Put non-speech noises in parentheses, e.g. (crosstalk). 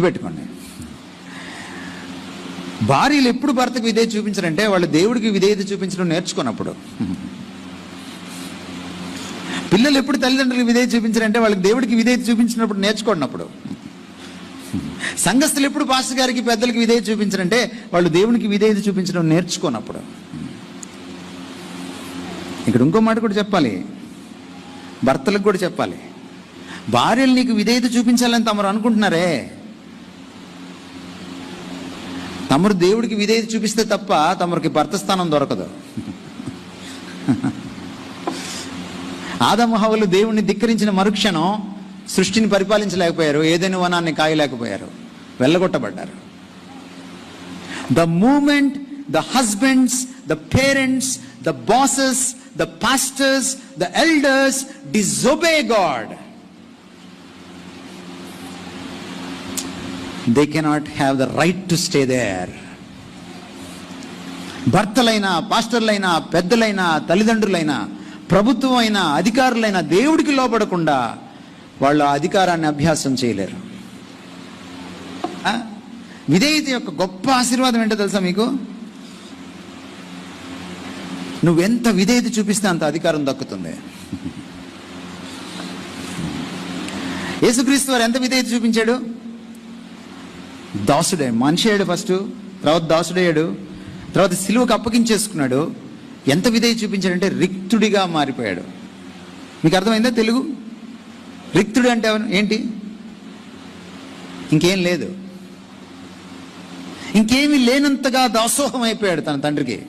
గుర్తుపెట్టుకోండి. భార్యలు ఎప్పుడు భర్తకు విధేయత చూపించారంటే వాళ్ళు దేవుడికి విధేయత చూపించడం నేర్చుకున్నప్పుడు. పిల్లలు ఎప్పుడు తల్లిదండ్రులకు విధేయత చూపించారంటే వాళ్ళకి దేవుడికి విధేయత చూపించినప్పుడు నేర్చుకున్నప్పుడు. సంఘస్థులు ఎప్పుడు పాస్టర్ గారికి పెద్దలకి విధేయత చూపించారంటే వాళ్ళు దేవునికి విధేయత చూపించడం నేర్చుకున్నప్పుడు. ఇక్కడ ఇంకో మాట కూడా చెప్పాలి. భర్తలకు కూడా చెప్పాలి. భార్యలు నీకు విధేయత చూపించాలని తమరు అనుకుంటున్నారే? తమరు దేవుడికి విధేయత చూపిస్తే తప్ప తమరికి భర్త స్థానం దొరకదు. ఆదమహవులు దేవుణ్ణి ధిక్కరించిన మరుక్షణం సృష్టిని పరిపాలించలేకపోయారు ఏదైనా వనాన్ని కాయలేకపోయారు వెళ్ళగొట్టబడ్డారు. The moment the husbands the parents the bosses the pastors the elders disobey God they cannot have the right to stay there భర్తలైనా పాస్టర్లైనా పెద్దలైనా తల్లిదండ్రులైనా ప్రభుత్వం అయినా అధికారులైనా దేవుడికి లోపడకుండా వాళ్ళు ఆ అధికారాన్ని అభ్యాసం చేయలేరు. విధేయత యొక్క గొప్ప ఆశీర్వాదం ఏంటో తెలుసా మీకు? నువ్వెంత విధేయత చూపిస్తే అంత అధికారం దక్కుతుంది. (laughs) యేసుక్రీస్తు వారు ఎంత విధేయత చూపించాడు? దాసుడే మనిషి అయ్యాడు ఫస్ట్ తర్వాత దాసుడయ్యాడు తర్వాత సిలువకు అప్పగించేసుకున్నాడు. ఎంత విధేయ చూపించాడంటే రిక్తుడిగా మారిపోయాడు. మీకు అర్థమైందా తెలుగు? రిక్తుడు అంటే ఏంటి? ఇంకేం లేదు. ఇంకేమీ లేనంతగా దాసోహం అయిపోయాడు తన తండ్రికి.